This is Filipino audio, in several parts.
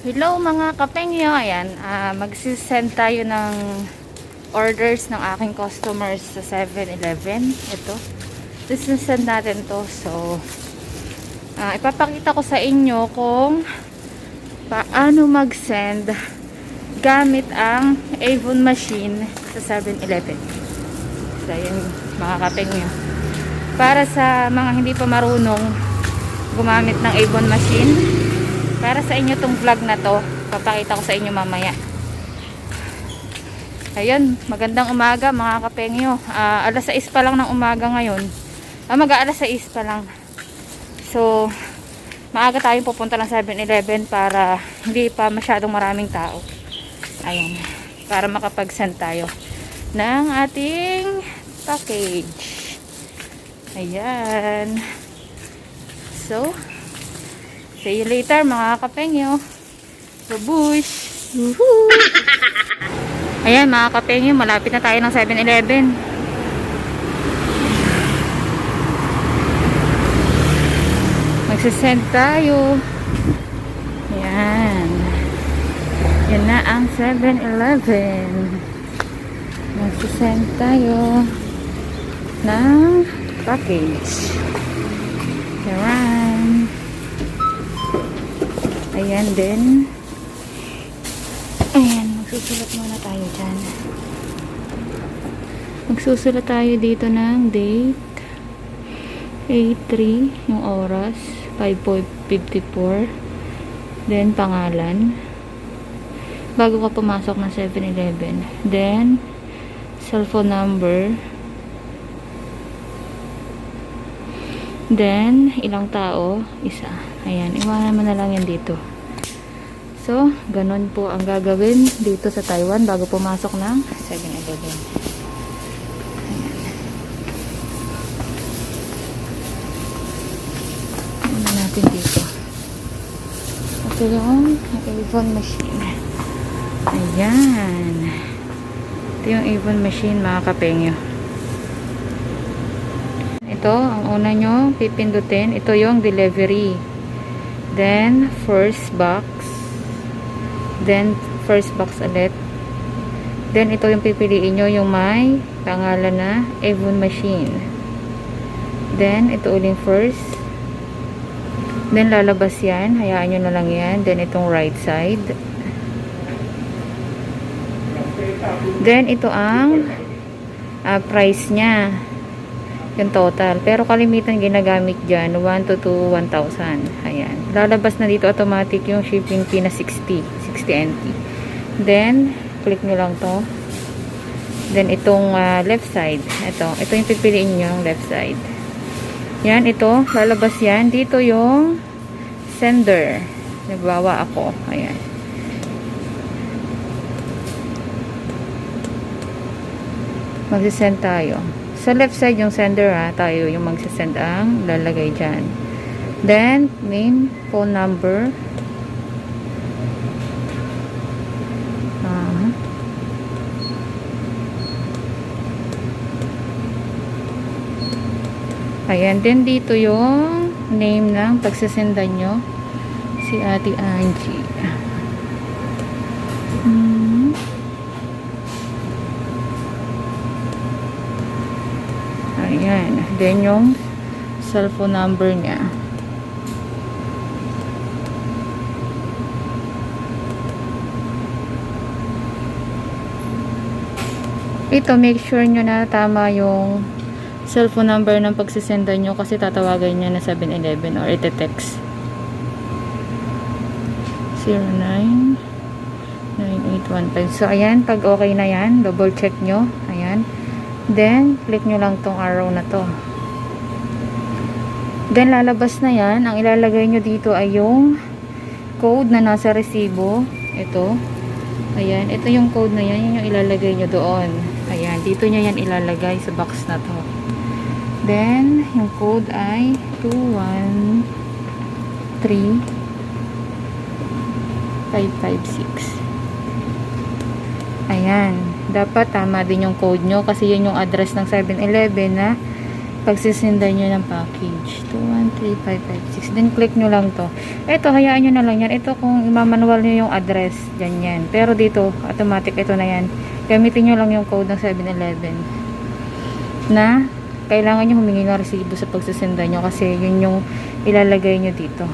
Hello mga kapengyo, ayan, ah, magsisend tayo ng orders ng aking customers sa 7-Eleven. Ito, send natin to. So, ah, ipapakita ko sa inyo kung paano mag-send gamit ang Avon machine sa 7-Eleven. So, ayan mga kapengyo. Para sa mga hindi pa marunong gumamit ng Avon machine, para sa inyo tong vlog na to, papakita ko sa inyo mamaya. Ayun, magandang umaga mga kapengyo. Ah, alas 6 pa lang ng umaga ngayon. Ah, mag alas 6 pa lang. So, maaga tayong pupunta ng 7-Eleven para hindi pa masyadong maraming tao. Ayun, para makapag-send tayo ng ating package. Ayan. So, See you later mga kapengyo. Babush! Woohoo! Ayan mga kapengyo, malapit na tayo ng 7-Eleven. Magsisend tayo. Ayan. Yan na ang 7-Eleven. Magsisend tayo ng package. Ayan. Ayan din. Ayan, magsusulat muna tayo dyan. Magsusulat tayo dito ng date. 8-3, yung oras. 5.54. Then, pangalan. Bago ka pumasok ng 7-Eleven. Then, cellphone number. Then, ilang tao? Isa. Ayan, iwanan mo na lang yan dito. So, ganun po ang gagawin dito sa Taiwan bago pumasok ng 7-Eleven. Ayan. Natin dito? Ito yung Avon machine. Ayan. Ito yung Avon machine mga kapengyo. Ito, ang una nyo, pipindutin. Ito yung delivery. Then, first box. Then, first box ulit. Then, ito yung pipiliin nyo, yung may pangalan na Avon Machine. Then, ito uling first. Then, lalabas yan. Hayaan nyo na lang yan. Then, itong right side. Then, ito ang ah, price niya yung total. Pero kalimitan ginagamit dyan, 1 to 2, 1,000. Ayan. Lalabas na dito automatic yung shipping fee na 60. 60 NT. Then, click nyo lang to. Then, itong ah, left side. Ito. Ito yung pipiliin nyo, yung left side. Yan, ito. Lalabas yan. Dito yung sender. Nagbawa ako. Ayan. Magsisend tayo. Sa left side yung sender ha, tayo yung magsisend ang lalagay dyan. Then, name, phone number. Ah. Ayan, then dito yung name ng pagsisendan nyo. Si Ate Angie. Hmm. Ayan. Then yung cellphone number niya. Ito, make sure nyo na tama yung cellphone number ng pagsisendan nyo kasi tatawagan niya na 7-Eleven or ite-text. 099815. So, ayan. Pag okay na yan, double check nyo. Ayan. Then, click nyo lang tong arrow na to. Then, lalabas na yan. Ang ilalagay nyo dito ay yung code na nasa resibo. Ito. Ayan. Ito yung code na yan. Yun yung ilalagay nyo doon. Ayan. Dito nyo yan ilalagay sa box na to. Then, yung code ay 213 556. Ayan. Dapat tama din yung code nyo kasi yun yung address ng 7-Eleven na pagsisindan nyo ng package. 213556. Then, click nyo lang to. Ito, hayaan nyo na lang yan. Ito, kung imamanual nyo yung address, dyan yan. Pero dito, automatic ito na yan. Gamitin nyo lang yung code ng 7-Eleven. Na, kailangan nyo humingi ng resibo sa pagsisindan nyo kasi yun yung ilalagay nyo dito.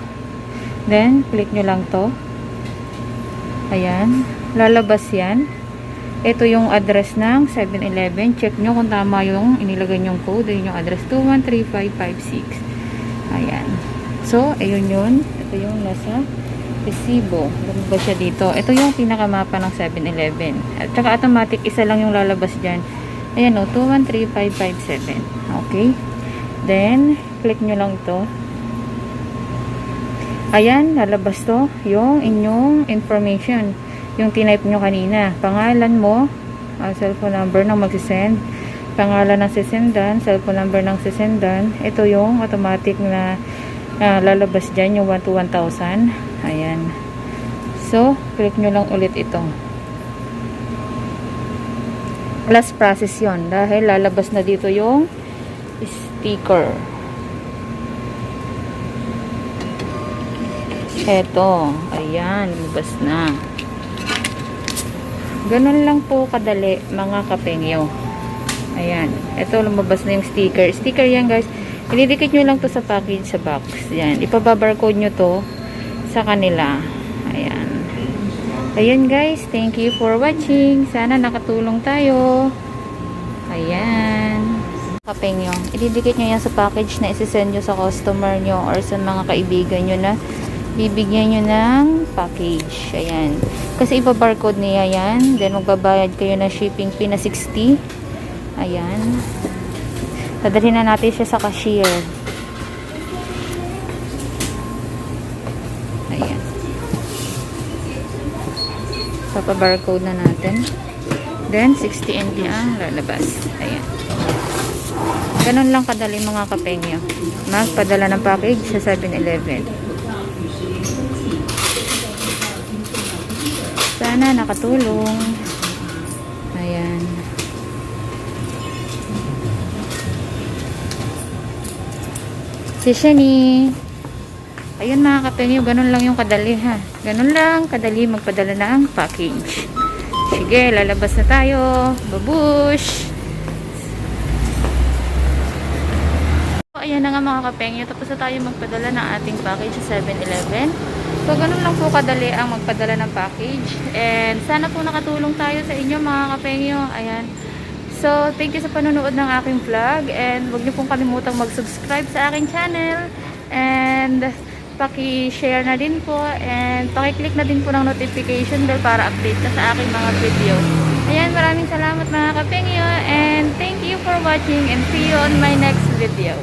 Then, click nyo lang to. Ayan. Lalabas yan. Ito yung address ng 7-Eleven. Check nyo kung tama yung inilagay nyong code. Ayun yung address 213556. Ayan. So, ayun yun. Ito yung nasa resibo. Lumabas siya dito. Ito yung pinakamapa ng 7-Eleven. At automatic, isa lang yung lalabas dyan. Ayan o, 213557. Okay. Then, click nyo lang ito. Ayan, lalabas to yung inyong information. Yung tinype nyo kanina. Pangalan mo, ah, cellphone number ng magsisend, pangalan ng sisendan, cellphone number ng sisendan. Ito yung automatic na ah, lalabas dyan, yung 1 to 1,000. Ayan. So, click nyo lang ulit ito. Last process yon dahil lalabas na dito yung sticker. Eto, ayan, lumabas na. Ganun lang po kadali mga kapengyo. Ayan, eto lumabas na yung sticker. Sticker yan guys, ididikit nyo lang to sa package sa box. Yan, ipababarcode nyo to sa kanila. Ayan. Ayan guys, thank you for watching. Sana nakatulong tayo. Ayan. Kapengyo, ididikit nyo yan sa package na isisend nyo sa customer nyo or sa mga kaibigan nyo na bibigyan nyo ng package. Ayan. Kasi ipa-barcode niya yan. Then, magbabayad kayo ng shipping fee na 60. Ayan. Dadalhin na natin siya sa cashier. Ayan. Papa-barcode na natin. Then, 60 ND ang lalabas. Ayan. Ganun lang kadali mga kapengyo. Magpadala ng package sa 7-Eleven. Sana nakatulong. Ayan. Si Shani. Ayun mga kapengyo, ganun lang yung kadali ha. Ganun lang, kadali magpadala ng package. Sige, lalabas na tayo. Babush! So, ayan na nga mga kapengyo. Tapos na tayo magpadala ng ating package sa 7-Eleven. So, ganun lang po kadali ang magpadala ng package. And sana po nakatulong tayo sa inyo mga kapengyo. Ayan. So, thank you sa panonood ng aking vlog. And huwag niyo pong kalimutang mag-subscribe sa aking channel. And paki-share na din po. And paki-click na din po ng notification bell para update ka sa aking mga video. Ayan, maraming salamat mga kapengyo. And thank you for watching and see you on my next video.